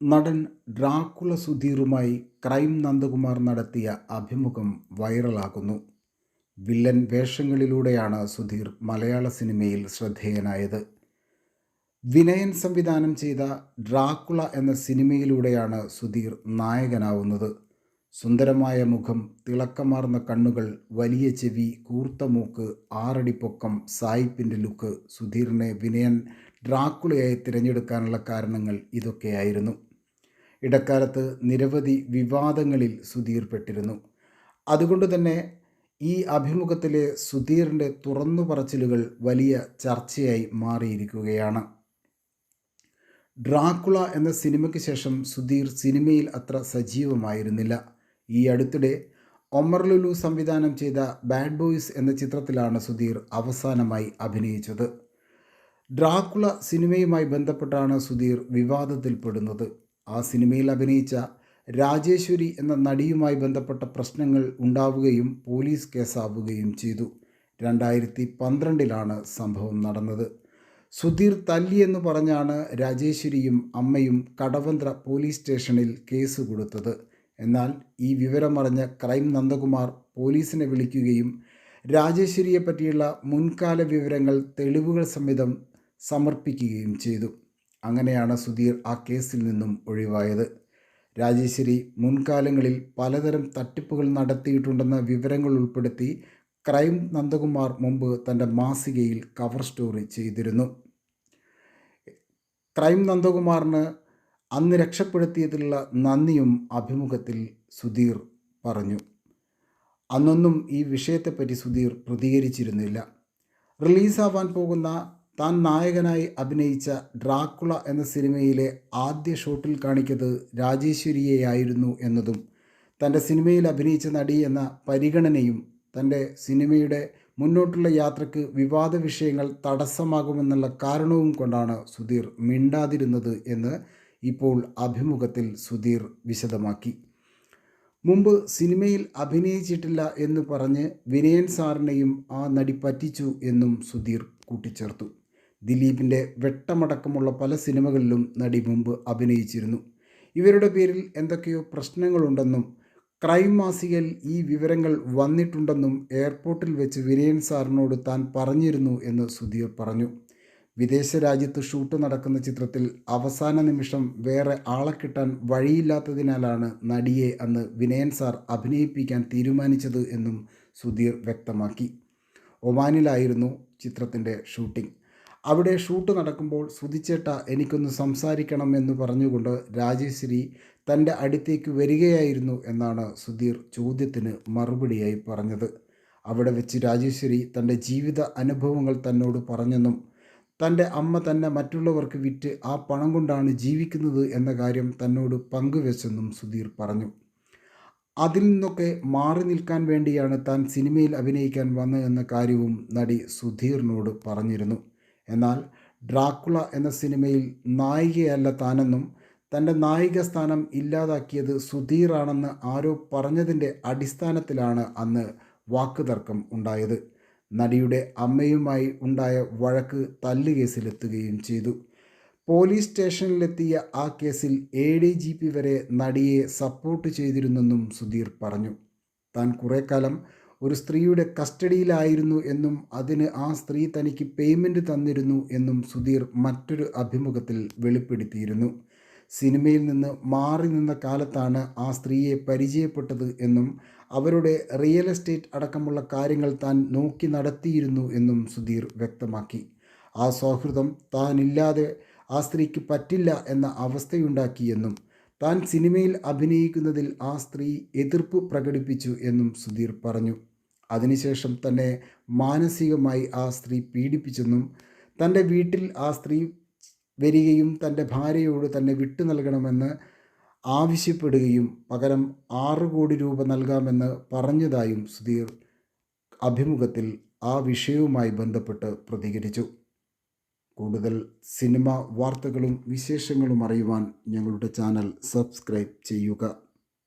നടൻ Dracula സുധീറുമായി crime Nandakumar നടത്തിയ അഭിമുഖം വൈറലാകുന്നു. വില്ലൻ വേഷങ്ങളിലൂടെയാണ് സുധീർ മലയാള സിനിമയിൽ ശ്രദ്ധേയനായത്. വിനയൻ സംവിധാനം ചെയ്ത ഡ്രാക്കുള എന്ന സിനിമയിലൂടെയാണ് സുധീർ നായകനാവുന്നത്. സുന്ദരമായ മുഖം തിളക്കമാർന്ന കണ്ണുകൾ വലിയ ചെവി കൂർത്ത മൂക്ക് ആറടിപ്പൊക്കം സായിപ്പിന്റെ ലുക്ക് സുധീറിനെ വിനയൻ ഡ്രാക്കുളയായി തിരഞ്ഞെടുക്കാനുള്ള കാരണങ്ങൾ ഇതൊക്കെയായിരുന്നു. ഇടക്കാലത്ത് നിരവധി വിവാദങ്ങളിൽ സുധീർ പെട്ടിരുന്നു അതുകൊണ്ട് തന്നെ ഈ അഭിമുഖത്തിലെ സുധീറിന്റെ തുറന്നു പറച്ചിലുകൾ വലിയ ചർച്ചയായി മാറിയിരിക്കുകയാണ്. ഡ്രാക്കുള എന്ന സിനിമയ്ക്ക് ശേഷം സുധീർ സിനിമയിൽ അത്ര സജീവമായിരുന്നില്ല. ഈ അടുത്തിടെ ഒമർ ലുലു സംവിധാനം ചെയ്ത ബാഡ് ബോയ്സ് എന്ന ചിത്രത്തിലാണ് സുധീർ അവസാനമായി അഭിനയിച്ചത്. ഡ്രാക്കുള സിനിമയുമായി ബന്ധപ്പെട്ടാണ് സുധീർ വിവാദത്തിൽപ്പെടുന്നത്. ആ സിനിമയിൽ അഭിനയിച്ച രാജേശ്വരി എന്ന നടിയുമായി ബന്ധപ്പെട്ട പ്രശ്നങ്ങൾ ഉണ്ടാവുകയും പോലീസ് കേസാവുകയും ചെയ്തു. രണ്ടായിരത്തി പന്ത്രണ്ടിലാണ് സംഭവം നടന്നത്. സുധീർ തല്ലിയെന്ന് പറഞ്ഞാണ് രാജേശ്വരിയും അമ്മയും കടവന്ത്ര പോലീസ് സ്റ്റേഷനിൽ കേസ് കൊടുത്തത്. എന്നാൽ ഈ വിവരമറിഞ്ഞ ക്രൈം നന്ദകുമാർ പോലീസിനെ വിളിക്കുകയും രാജേശ്വരിയെ പറ്റിയുള്ള മുൻകാല വിവരങ്ങൾ തെളിവുകൾ സമിതം സമർപ്പിക്കുകയും ചെയ്തു. അങ്ങനെയാണ് സുധീർ ആ കേസിൽ നിന്നും ഒഴിവായത്. രാജേശ്വരി മുൻകാലങ്ങളിൽ പലതരം തട്ടിപ്പുകൾ നടത്തിയിട്ടുണ്ടെന്ന വിവരങ്ങൾ ഉൾപ്പെടുത്തി ക്രൈം നന്ദകുമാർ മുമ്പ് തന്റെ മാസികയിൽ കവർ സ്റ്റോറി ചെയ്തിരുന്നു. ക്രൈം നന്ദകുമാറിന് അന്ന് രക്ഷപ്പെടുത്തിയതിലുള്ള നന്ദിയും അഭിമുഖത്തിൽ സുധീർ പറഞ്ഞു. അന്നൊന്നും ഈ വിഷയത്തെപ്പറ്റി സുധീർ പ്രതികരിച്ചിരുന്നില്ല. റിലീസാവാൻ പോകുന്ന താൻ നായകനായി അഭിനയിച്ച ഡ്രാക്കുള എന്ന സിനിമയിലെ ആദ്യ ഷോട്ടിൽ കാണിക്കത് രാജേശ്വരിയെയായിരുന്നു എന്നതും തന്റെ സിനിമയിൽ അഭിനയിച്ച നടി എന്ന പരിഗണനയും തന്റെ സിനിമയുടെ മുന്നോട്ടുള്ള യാത്രയ്ക്ക് വിവാദ വിഷയങ്ങൾ തടസ്സമാകുമെന്നുള്ള കാരണവും കൊണ്ടാണ് സുധീർ മിണ്ടാതിരുന്നത് എന്ന് ഇപ്പോൾ അഭിമുഖത്തിൽ സുധീർ വിശദമാക്കി. മുമ്പ് സിനിമയിൽ അഭിനയിച്ചിട്ടില്ല എന്ന് പറഞ്ഞ് വിനയൻ സാറിനെയും ആ നടി പറ്റിച്ചു എന്നും സുധീർ കൂട്ടിച്ചേർത്തു. ദിലീപിന്റെ വെട്ടമടക്കമുള്ള പല സിനിമകളിലും നടി മുമ്പ് അഭിനയിച്ചിരുന്നു. ഇവരുടെ പേരിൽ എന്തൊക്കെയോ പ്രശ്നങ്ങളുണ്ടെന്നും ക്രൈം മാസികയിൽ ഈ വിവരങ്ങൾ വന്നിട്ടുണ്ടെന്നും എയർപോർട്ടിൽ വെച്ച് വിനയൻ സാറിനോട് താൻ പറഞ്ഞിരുന്നു എന്ന് സുധീർ പറഞ്ഞു. വിദേശ രാജ്യത്ത് ഷൂട്ട് നടക്കുന്ന ചിത്രത്തിൽ അവസാന നിമിഷം വേറെ ആളെ കിട്ടാൻ വഴിയില്ലാത്തതിനാലാണ് നടിയെ അന്ന് വിനയൻ സാർ അഭിനയിപ്പിക്കാൻ തീരുമാനിച്ചത് എന്നും സുധീർ വ്യക്തമാക്കി. ഒമാനിലായിരുന്നു ചിത്രത്തിന്റെ ഷൂട്ടിംഗ്. അവിടെ ഷൂട്ട് നടക്കുമ്പോൾ സുധിച്ചേട്ട എനിക്കൊന്ന് സംസാരിക്കണം എന്ന് പറഞ്ഞുകൊണ്ട് രാജേശ്വരി തന്റെ അടുത്തേക്ക് വരികയായിരുന്നു എന്നാണ് സുധീർ ചോദ്യത്തിന് മറുപടിയായി പറഞ്ഞത്. അവിടെ വെച്ച് രാജേശ്വരി തന്റെ ജീവിത അനുഭവങ്ങൾ തന്നോട് പറഞ്ഞെന്നും തന്റെ അമ്മ തന്നെ മറ്റുള്ളവർക്ക് വിറ്റ് ആ പണം കൊണ്ടാണ് ജീവിക്കുന്നത് എന്ന കാര്യം തന്നോട് പങ്കുവെച്ചെന്നും സുധീർ പറഞ്ഞു. അതിൽ നിന്നൊക്കെ മാറി നിൽക്കാൻ വേണ്ടിയാണ് താൻ സിനിമയിൽ അഭിനയിക്കാൻ വന്നതെന്ന കാര്യവും നടി സുധീറിനോട് പറഞ്ഞിരുന്നു. എന്നാൽ ഡ്രാക്കുള എന്ന സിനിമയിൽ നായികയല്ല താനെന്നും തന്റെ നായിക സ്ഥാനം ഇല്ലാതാക്കിയത് സുധീറാണെന്ന് ആരോ പറഞ്ഞതിന്റെ അടിസ്ഥാനത്തിലാണ് അന്ന് വാക്കുതർക്കം ഉണ്ടായത്. നടിയുടെ അമ്മയുമായി ഉണ്ടായ വഴക്ക് തല്ലുകേസിലെത്തുകയും ചെയ്തു. പോലീസ് സ്റ്റേഷനിലെത്തിയ ആ കേസിൽ എ ഡി ജി പി വരെ നടിയെ സപ്പോർട്ട് ചെയ്തിരുന്നെന്നും സുധീർ പറഞ്ഞു. താൻ കുറേ കാലം ഒരു സ്ത്രീയുടെ കസ്റ്റഡിയിലായിരുന്നു എന്നും അതിന് ആ സ്ത്രീ തനിക്ക് പേയ്മെന്റ് തന്നിരുന്നു എന്നും സുധീർ മറ്റൊരു അഭിമുഖത്തിൽ വെളിപ്പെടുത്തിയിരുന്നു. സിനിമയിൽ നിന്ന് മാറി നിന്ന കാലത്താണ് ആ സ്ത്രീയെ പരിചയപ്പെട്ടത് എന്നും അവരുടെ റിയൽ എസ്റ്റേറ്റ് അടക്കമുള്ള കാര്യങ്ങൾ താൻ നോക്കി നടത്തിയിരുന്നു എന്നും സുധീർ വ്യക്തമാക്കി. ആ സൗഹൃദം താനില്ലാതെ ആ സ്ത്രീക്ക് പറ്റില്ല എന്ന അവസ്ഥയുണ്ടാക്കിയെന്നും താൻ സിനിമയിൽ അഭിനയിക്കുന്നതിൽ ആ സ്ത്രീ എതിർപ്പ് പ്രകടിപ്പിച്ചു എന്നും സുധീർ പറഞ്ഞു. അതിനുശേഷം തന്നെ മാനസികമായി ആ സ്ത്രീ പീഡിപ്പിച്ചെന്നും തന്റെ വീട്ടിൽ ആ സ്ത്രീ വരികയും തന്റെ ഭാര്യയോട് തന്നെ വിട്ടു നൽകണമെന്ന് ആവശ്യപ്പെടുകയും പകരം ആറ് കോടി രൂപ നൽകാമെന്ന് പറഞ്ഞതായും സുധീർ അഭിമുഖത്തിൽ ആ വിഷയവുമായി ബന്ധപ്പെട്ട് പ്രതികരിച്ചു. കൂടുതൽ സിനിമ വാർത്തകളും വിശേഷങ്ങളും അറിയുവാൻ ഞങ്ങളുടെ ചാനൽ സബ്സ്ക്രൈബ് ചെയ്യുക.